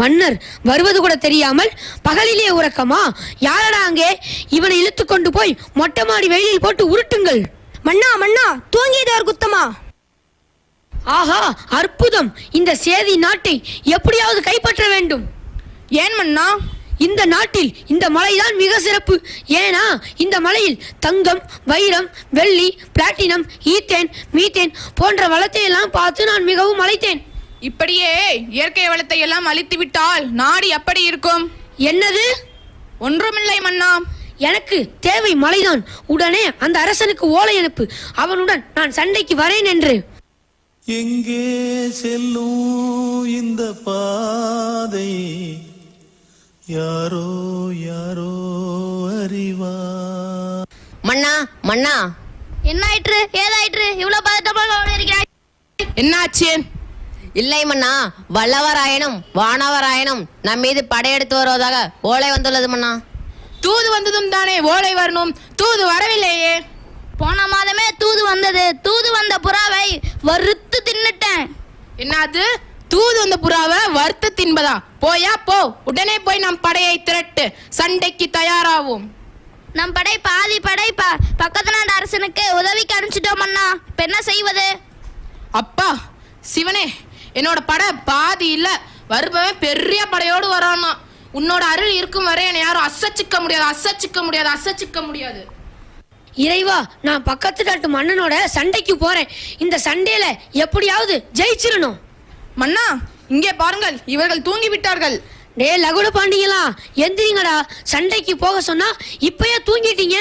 மன்னர் வருவது கூட தெரியாமல் பகலிலே உறக்கமா? யாரடா அங்கே? இவனை இழுத்து கொண்டு போய் மொட்டை மாடி வெயிலில் போட்டு உருட்டுங்கள். மன்னா மன்னா தூங்கியது ஒரு குத்தமா? ஆஹா அற்புதம். இந்த சேதி நாட்டை எப்படியாவது கைப்பற்ற வேண்டும். ஏன் மன்னா? இந்த நாட்டில் இந்த மலைதான் மிக சிறப்பு. ஏனா இந்த மலையில் தங்கம் வைரம் வெள்ளி பிளாட்டினம் ஈத்தேன் மீத்தேன் போன்ற வளத்தை எல்லாம் பார்த்து நான் மிகவும் அழைத்தேன் இப்படியே இயற்கை வளத்தை எல்லாம் அழித்து விட்டால் நாடு எப்படி இருக்கும்? என்னது? ஒன்றுமில்லை மன்னா. எனக்கு தேவை மலைதான். உடனே அந்த அரசனுக்கு ஓலை அனுப்பு. அவனுடன் நான் சண்டைக்கு வரேன் என்று. எங்கே செல்லும் இந்த பாதை? யாரோ யாரோ அறிவா? மன்னா மன்னா. என்ன ஆயிற்று ஏதாயிற்று? இவ்வளவு பதட்டமாக இருக்கிறாய்? என்னாச்சு? இல்லை மன்னா வல்லவராயனும் வானவராயனும் நம் மீது படையெடுத்து வருவதாக ஓலை வந்துள்ளது மன்னா. தூது வந்ததும் தானே ஓலை வரணும் தூது வரவில்லையே. போன மாதமே தூது வந்தது தூது வந்த புறாவை வறுத்து தின்னுட்டேன். என்னது? தூது வந்த புறாவை வறுத்து தின்பதா? போயா போ. உடனே போய் நம் படையை திரட்டு சண்டைக்கு தயாராவோம். நம் படை பாதி படை ப பக்கத்து நாட்டு அரசனுக்கு உதவிக்கு அனுப்பிச்சிட்டோம் அண்ணா இப்ப என்ன செய்வது? அப்பா சிவனே என்னோட படை பாதி இல்ல. வருபவன் பெரிய படையோடு வரானா. உன்னோட அருள் இருக்கும் வரை என்னை யாரும் அசைச்சிக்க முடியாது அசைச்சிக்க முடியாது அசைச்சிக்க முடியாது. இறைவா நான் பக்கத்து நாட்டு மன்னனோட சண்டைக்கு போறேன். இந்த சண்டையில எப்படியாவது ஜெயிச்சிடணும். மன்னா இங்கே பாருங்கள் இவர்கள் தூங்கி விட்டார்கள் டே லகுட பாண்டிங்களா எந்திரிங்கடா. சண்டைக்கு போக சொன்னா இப்பயே தூங்கிட்டீங்க.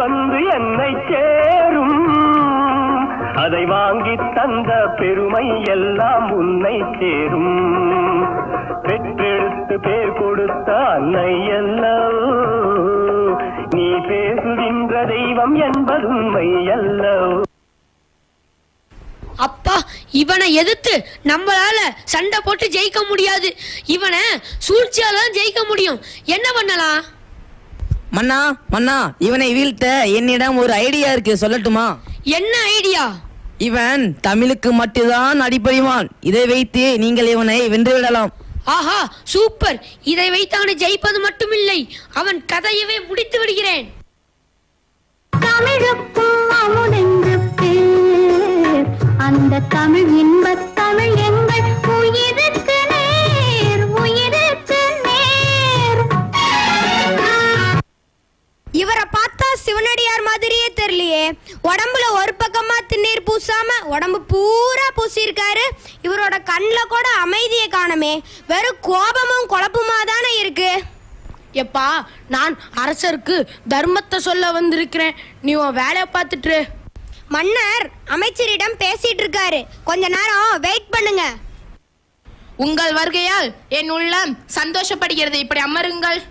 வந்து என்னை சேரும் அதை வாங்கி தந்த பெருமை எல்லாம் உன்னை சேரும். பெற்றெடுத்து பேர் கொடுத்த அன்னை அல்லவோ நீ பேசுகின்ற தெய்வம் என்பது உண்மை அல்லவோ. அப்பா இவனை எதிர்த்து நம்மளால சண்டை போட்டு ஜெயிக்க முடியாது. இவனை சூழ்ச்சியால தான் ஜெயிக்க முடியும். என்ன பண்ணலாம்? மன்னா மன்னா இவனை வீழ்த்த என்னிடம் ஒரு ஐடியா இருக்கு சொல்லட்டுமா? என்ன ஐடியா? இவன் தமிழுக்கு மட்டும்தான் அடிப்படைவான் இதை வைத்து நீங்கள் இவனை வென்று விடலாம் ஆஹா சூப்பர். இதை வைத்து அவனை ஜெயிப்பது மட்டுமில்லை. அவன் கதையவே முடித்து விடுகிறேன். தமிழுக்கும் அமுதென்று அந்த தமிழ் இன்பத் பூசாம உடம்பு பூரா பூசியிருக்காரு. இவரோட கண்ணில் கூட அமைதியை காணமே. வெறும் கோபமும் குழப்பமா தானே இருக்கு. எப்பா நான் அரசருக்கு தர்மத்தை சொல்ல வந்திருக்கிறேன். நீ உன் வேலையை பார்த்துட்டு. மன்னர் அமைச்சரிடம் பேசிட்டு இருக்காரு கொஞ்ச நேரம் வெயிட் பண்ணுங்க. உங்கள் வருகையால் என் உள்ளம் சந்தோஷப்படுகிறது. இப்படி அமருங்கள்.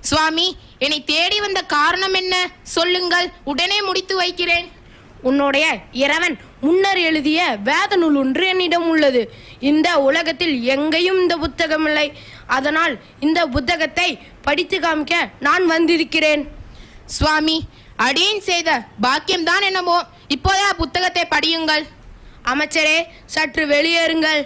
சுவாமி என்னை தேடி வந்த காரணம் என்ன? சொல்லுங்கள். உடனே முடித்து வைக்கிறேன். உன்னுடைய இறைவன் முன்னர் எழுதிய வேத நூல் ஒன்று என்னிடம் உள்ளது. இந்த உலகத்தில் எங்கேயும் இந்த புத்தகம் இல்லை. அதனால் இந்த புத்தகத்தை படித்து காமிக்க நான் வந்திருக்கிறேன். சுவாமி அடியேன் செய்த பாக்கியம்தான் என்னமோ. இப்போதா புத்தகத்தை படியுங்கள். அமைச்சரே சற்று வெளியேறுங்கள்.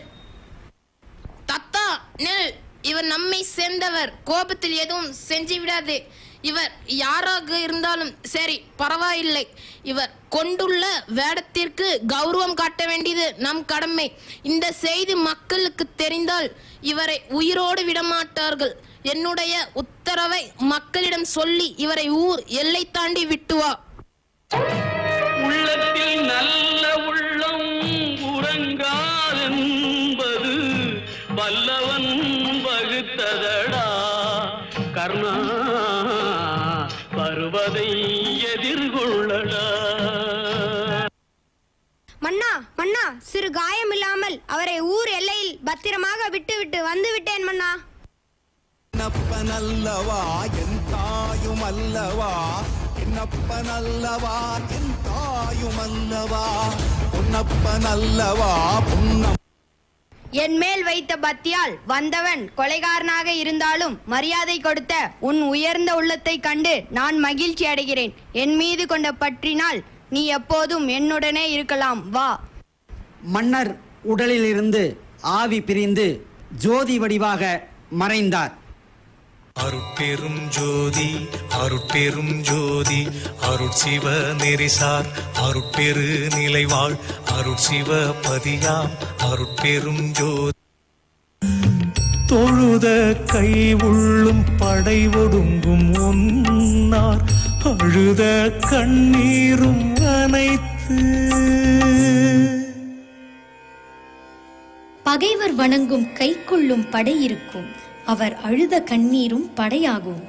தத்தா நில். இவர் நம்மை சேர்ந்தவர். கோபத்தில் எதுவும் செஞ்சு விடாது இவர் யாராக இருந்தாலும் சரி பரவாயில்லை. இவர் கொண்டுள்ள வேடத்திற்கு கௌரவம் காட்ட வேண்டியது நம் கடமை. இந்த செய்தி மக்களுக்கு தெரிந்தால் இவரை உயிரோடு விடமாட்டார்கள். என்னுடைய உத்தரவை மக்களிடம் சொல்லி இவரை ஊர் எல்லை தாண்டி விட்டு வா. உள்ளத்தில் நல்ல உள்ளம் உறங்கா சிறு காயம் இல்லாமல் அவரை ஊர் எல்லையில் பத்திரமாக விட்டுவிட்டு வந்து விட்டேன் மன்னா என்னப்பனல்லவா என் தாயும் அல்லவா? என்னப்பனல்லவா என் தாயும் அல்லவா? பொன்னப்பனல்லவா பொன்னம் என் மேல் வைத்த பத்தியால் வந்தவன் கொலைகாரனாக இருந்தாலும் மரியாதை கொடுத்த உன் உயர்ந்த உள்ளத்தை கண்டு நான் மகிழ்ச்சி அடைகிறேன் என் மீது கொண்ட பற்றினால் நீ எப்போதும் என்னுடனே இருக்கலாம். வா. மன்னர் உடலிலிருந்து ஆவி பிரிந்து ஜோதி வடிவாக மறைந்தார். அருட்பெரும் ஜோதி அருட்பெரும் ஜோதி அருட்சிவ நெறிசார் அருட்பெரு நிலைவாழ் அருட்சிவ பதியாம் அருட்பெரும் ஜோதி. தொழுத கை உள்ளும் படை ஒடுங்கும் ஒன்னார் அழுத கண்ணீரும் அனைத்து பகைவர் வணங்கும் கைக்குள்ளும் படை இருக்கும். அவர் அழுத கண்ணீரும் படையாகும்.